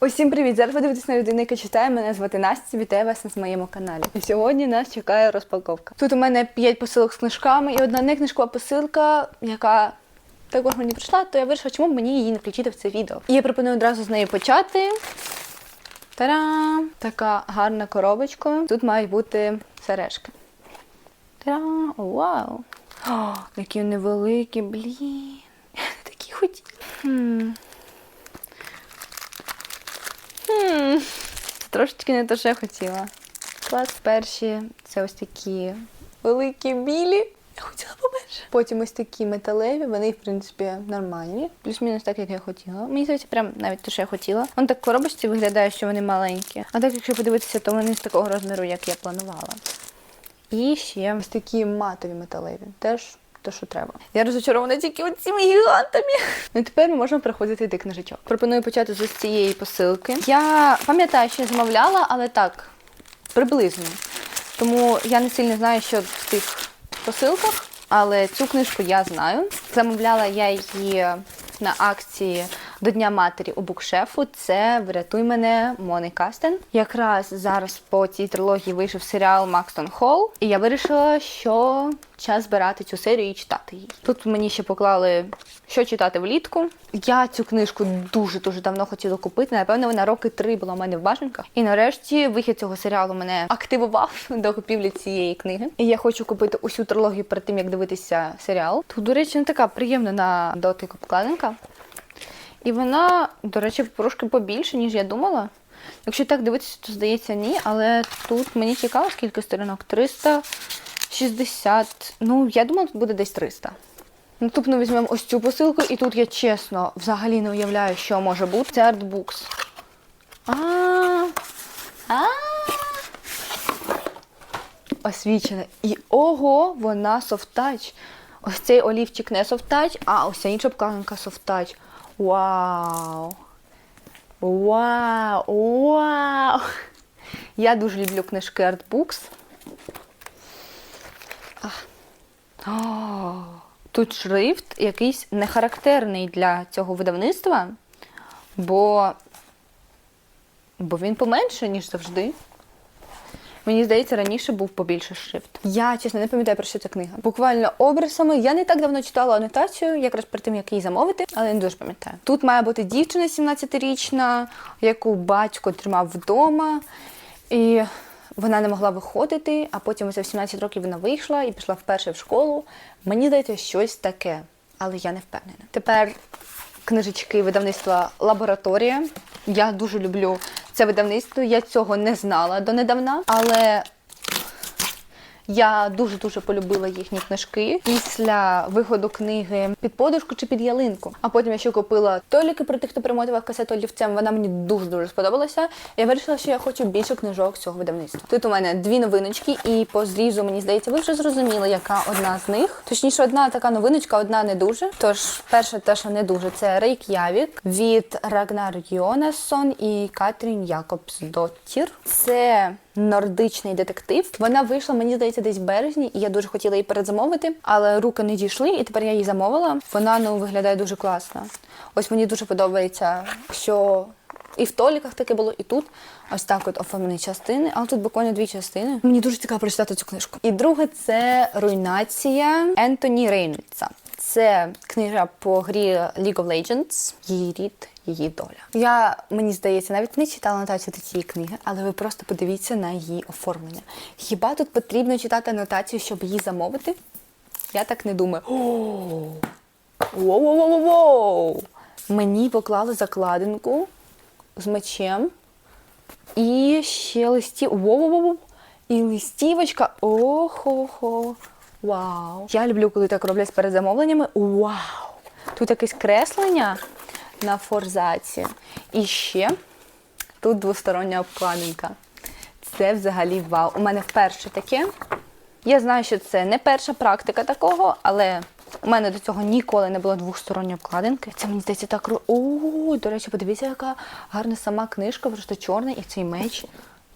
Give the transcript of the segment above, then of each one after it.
Усім привіт! Зараз ви дивитесь на людину, яка читає. Мене звати Настя. Вітаю вас на моєму каналі. І сьогодні нас чекає розпаковка. Тут у мене 5 посилок з книжками і одна не книжкова посилка, яка також мені прийшла, то я вирішила, чому б мені її не включити в це відео. І я пропоную одразу з неї почати. Та-дам! Така гарна коробочка. Тут мають бути сережки. Та-дам! Вау! О, які вони великі, блін. Такі хотіли. Хм, це трошечки не те, що я хотіла. Клас. Перші це ось такі великі білі. Я хотіла поменше. Потім ось такі металеві, вони, в принципі, нормальні. Плюс-мінус так, як я хотіла. Мені здається, прям навіть те, що я хотіла. Вон так коробочці виглядає, що вони маленькі. А так, якщо подивитися, то вони з такого розміру, як я планувала. І ще ось такі матові металеві. Теж те, що треба. Я розочарована тільки оціми гігантами. Ну і тепер ми можемо приходити до книжечок. Пропоную почати з цієї посилки. Я пам'ятаю, що я замовляла, але так, приблизно. Тому я не сильно знаю, що в цих посилках, але цю книжку я знаю. Замовляла я її на акції до Дня матері у букшефу. Це Врятуй мене Мони Кастен. Якраз зараз по цій трилогії вийшов серіал Макстон Холл, і я вирішила, що час збирати цю серію і читати її. Тут мені ще поклали, що читати влітку. Я цю книжку дуже дуже давно хотіла купити. Напевно, вона роки три була у мене в бажанках. І нарешті вихід цього серіалу мене активував до купівлі цієї книги. І я хочу купити усю трилогію перед тим, як дивитися серіал. Тут, до речі, не така приємна на дотик обкладинка. І вона, до речі, трошки побільше, ніж я думала. Якщо так дивитися, то здається ні, але тут мені цікаво, скільки сторінок? 360. Ну, я думала, тут буде десь 300. Наступно візьмемо ось цю посилку, і тут я чесно взагалі не уявляю, що може бути. Це артбукс. А. А. Освічена. І ого, вона софтач. Ось цей олівчик не софтач, а ось ця інша обкладинка софтач. Вау! Вау! Вау! Я дуже люблю книжки артбукс. О, Тут шрифт якийсь не характерний для цього видавництва, бо, бо він поменше, ніж завжди. Мені здається, раніше був побільше шрифт. Я чесно не пам'ятаю про що ця книга. Буквально образами. Я не так давно читала анотацію, якраз перед тим, як її замовити, але не дуже пам'ятаю. Тут має бути дівчина 17-річна, яку батько тримав вдома, і вона не могла виходити, а потім ось в 17 років вона вийшла і пішла вперше в школу. Мені здається, щось таке, але я не впевнена. Тепер книжечки видавництва Лабораторія. Я дуже люблю це видавництво. Я цього не знала донедавна, але я дуже-дуже полюбила їхні книжки після виходу книги під подушку чи під ялинку. А потім я ще купила толіки про тих, хто примотував касету олівцем. Вона мені дуже-дуже сподобалася. Я вирішила, що я хочу більше книжок цього видавництва. Тут у мене дві новиночки, і по зрізу, мені здається, ви вже зрозуміли, яка одна з них. Точніше, одна така новиночка, одна не дуже. Тож, перша те, що не дуже, це Рейк'явік від Рагнар Йонасон і Катрін Якобсдоттір. Це нордичний детектив. Вона вийшла, мені здається, десь в березні, і я дуже хотіла її передзамовити, але руки не дійшли, і тепер я її замовила. Вона ну виглядає дуже класно. Ось мені дуже подобається, що і в толіках таке було, і тут ось так от оформлені частини, але тут буквально дві частини. Мені дуже цікаво прочитати цю книжку. І друге це руйнація Ентоні Рейнольдса. Це книга по грі League of Legends, її рід, її доля. Я, мені здається, навіть не читала анотацію до цієї книги, але ви просто подивіться на її оформлення. Хіба тут потрібно читати анотацію, щоб її замовити? Я так не думаю. Воу-воу-воу-воу! Мені поклали закладинку з мечем. І ще листі. Воу-воу-воу! І листівочка. Охо-хо. Вау! Я люблю, коли так роблять з передзамовленнями. Вау! Тут якесь креслення на форзаці. І ще тут двостороння обкладинка. Це взагалі вау. У мене вперше таке. Я знаю, що це не перша практика такого, але у мене до цього ніколи не було двосторонньої обкладинки. Це мені здається так. О, до речі, подивіться, яка гарна сама книжка, просто чорна, і цей меч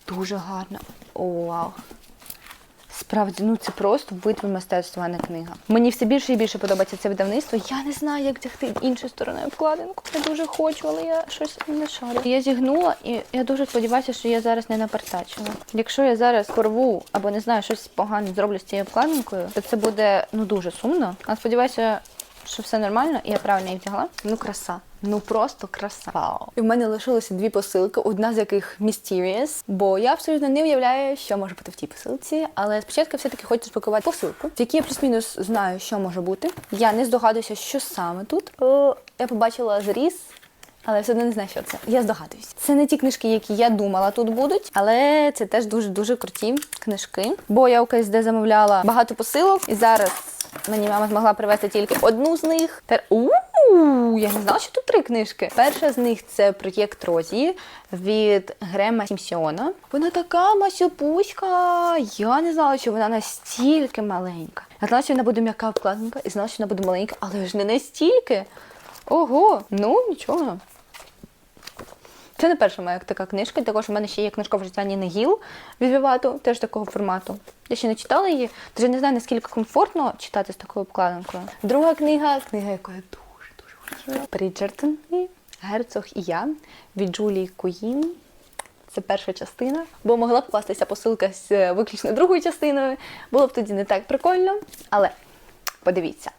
дуже гарно. О, вау. Справді, ну це просто витвір мистецтва, а не книга. Мені все більше і більше подобається це видавництво. Я не знаю, як тягти іншою стороною вкладинку. Я дуже хочу, але я щось не шарю. Я зігнула, і я дуже сподіваюся, що я зараз не напертачила. Якщо я зараз порву або не знаю, щось погане зроблю з цією вкладинкою, то це буде ну дуже сумно. А сподіваюся, що все нормально, і я правильно її вдягла. Ну, краса. Ну просто краса. Вау. І в мене лишилося дві посилки, одна з яких Mysterious, бо я абсолютно не уявляю, що може бути в тій посилці. Але спочатку все-таки хочу спакувати посилку, в якій я плюс-мінус знаю, що може бути. Я не здогадуюся, що саме тут. О, я побачила зріз. Але все одно не знаю, що це. Я здогадуюсь. Це не ті книжки, які я думала тут будуть, але це теж дуже дуже круті книжки. Бо я у КСД замовляла багато посилок, і зараз мені мама змогла привезти тільки одну з них. Тер... У я не знала, що тут три книжки. Перша з них це проєкт Розі від Грема Сімсіона. Вона така масюпуська. Я не знала, що вона настільки маленька. Я знала, що вона буде м'яка обкладинка, і знала, що вона буде маленька, але ж не настільки. Ого, ну нічого. Це не перша моя така книжка. Також у мене ще є книжка в життя Ніни Гіл від Вівату, теж такого формату. Я ще не читала її, тож я не знаю, наскільки комфортно читати з такою обкладинкою. Друга книга, книга, яку я дуже дуже хотіла. Бріджертон, Герцог і я від Джулії Куїн. Це перша частина, бо могла б кластися посилка з е, виключно другою частиною. Було б тоді не так прикольно. Але подивіться.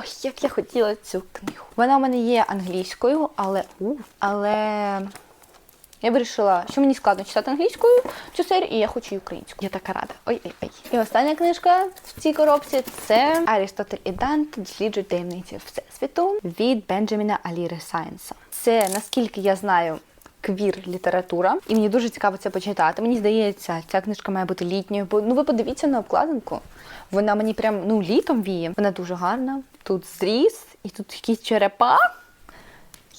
Ой, як я хотіла цю книгу. Вона у мене є англійською, але але я вирішила, що мені складно читати англійською цю серію, і я хочу і українську. Я така рада. Ой-ой-ой. І остання книжка в цій коробці це Арістотель і Дант досліджують таємниці Всесвіту від Бенджаміна Аліри Сайенса. Це наскільки я знаю. Квір література, і мені дуже цікаво це почитати. Мені здається, ця книжка має бути літньою, бо ну ви подивіться на обкладинку. Вона мені прям ну літом віє. Вона дуже гарна. Тут зріз, і тут якісь черепа.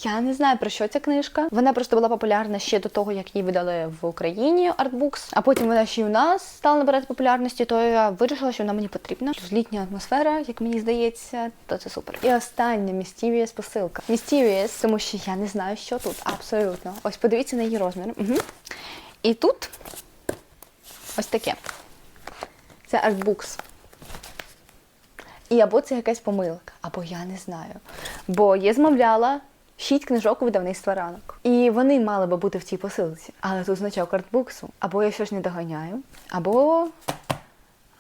Я не знаю про що ця книжка. Вона просто була популярна ще до того, як її видали в Україні Artbooks, а потім вона ще й у нас стала набирати популярності, то я вирішила, що вона мені потрібна. Літня атмосфера, як мені здається, то це супер. І остання Mysterious посилка. Mysterious, тому що я не знаю, що тут. Абсолютно. Ось подивіться на її розмір. Угу. І тут ось таке. Це Artbooks. І або це якась помилка, або я не знаю. Бо я змовляла шість книжок у видавництва ранок. І вони мали би бути в цій посилці. Але тут значок артбуксу. Або я щось не доганяю, або.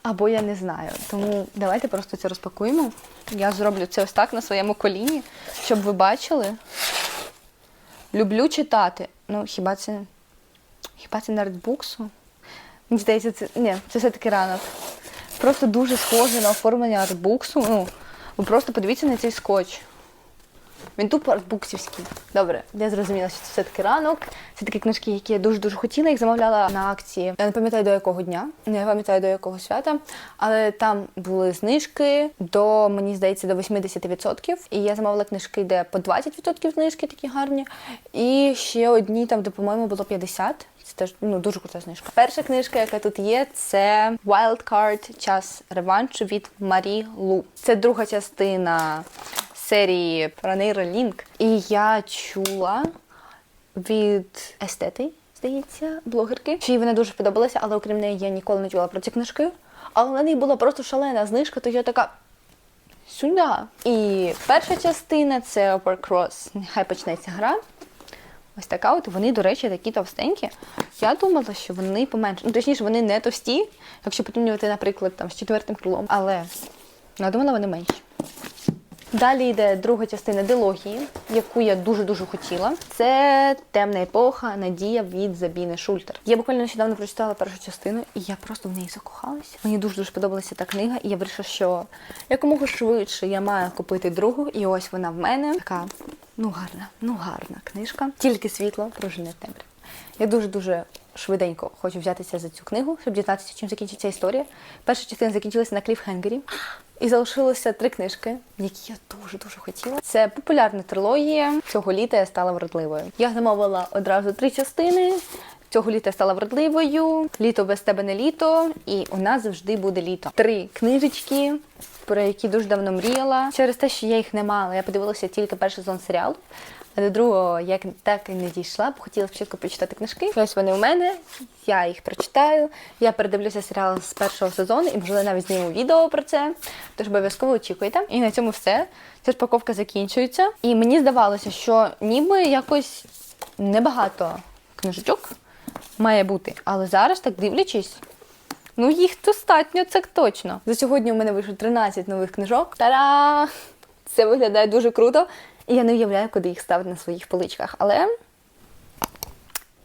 Або я не знаю. Тому давайте просто це розпакуємо. Я зроблю це ось так на своєму коліні, щоб ви бачили. Люблю читати. Ну, хіба це. Хіба це не артбуксу? Мені здається, це. Ні, це все-таки ранок. Просто дуже схоже на оформлення артбуксу. Ну, ви просто подивіться на цей скотч. Він тупо артбуксівський. Добре, я зрозуміла, що це все-таки ранок. Це такі книжки, які я дуже-дуже хотіла. Їх замовляла на акції. Я не пам'ятаю до якого дня, не пам'ятаю до якого свята, але там були знижки до, мені здається, до 80%. І я замовила книжки, де по 20% знижки такі гарні. І ще одні там, де, по-моєму, було 50%. Це теж ну, дуже крута знижка. Перша книжка, яка тут є, це Wildcard Час реваншу від Марі Лу. Це друга частина серії про нейролінк. І я чула від естети, здається, блогерки, що їй вона дуже подобалася, але окрім неї я ніколи не чула про ці книжки. Але на неї була просто шалена знижка, то я така. Сюди. І перша частина це Upper Cross. Нехай почнеться гра. Ось така от вони, до речі, такі товстенькі. Я думала, що вони поменше. Ну, точніше, вони не товсті, якщо порівнювати, наприклад, там, з четвертим крилом. Але я думала, вони менші. Далі йде друга частина дилогії, яку я дуже-дуже хотіла. Це темна епоха, надія від Забіни Шультер. Я буквально нещодавно прочитала першу частину, і я просто в неї закохалася. Мені дуже дуже подобалася та книга, і я вирішила, що якомога швидше я маю купити другу, і ось вона в мене. Така ну гарна, ну гарна книжка. Тільки світло прожене темряв. Я дуже-дуже швиденько хочу взятися за цю книгу, щоб дізнатися, чим закінчиться історія. Перша частина закінчилася на кліфхенгері. І залишилося три книжки, які я дуже-дуже хотіла. Це популярна трилогія. Цього літа я стала вродливою. Я замовила одразу три частини. Цього літа я стала вродливою. Літо без тебе не літо. І у нас завжди буде літо. Три книжечки, про які дуже давно мріяла. Через те, що я їх не мала, я подивилася тільки перший сезон серіалу. До другого, як так і не дійшла, б хотіла спочатку прочитати книжки. Ось вони у мене, я їх прочитаю. Я передивлюся серіал з першого сезону і можливо навіть зніму відео про це. Тож обов'язково очікуйте. І на цьому все. Ця розпаковка закінчується. І мені здавалося, що ніби якось небагато книжечок має бути. Але зараз, так дивлячись, ну їх достатньо, це точно. За сьогодні у мене вийшло 13 нових книжок. Та-да! Це виглядає дуже круто. І я не уявляю, куди їх ставити на своїх поличках. Але.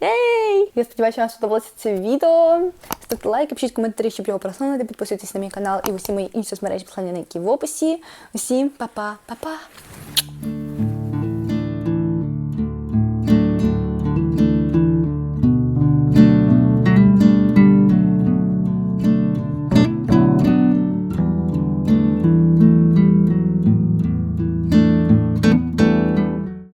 Єй! Я сподіваюся, вам сподобалося це відео. Ставте лайки, пишіть коментарі, щоб його просунути, підписуйтесь на мій канал і усі мої інші соцмережі, послання на які в описі. Усім па-па, па-па!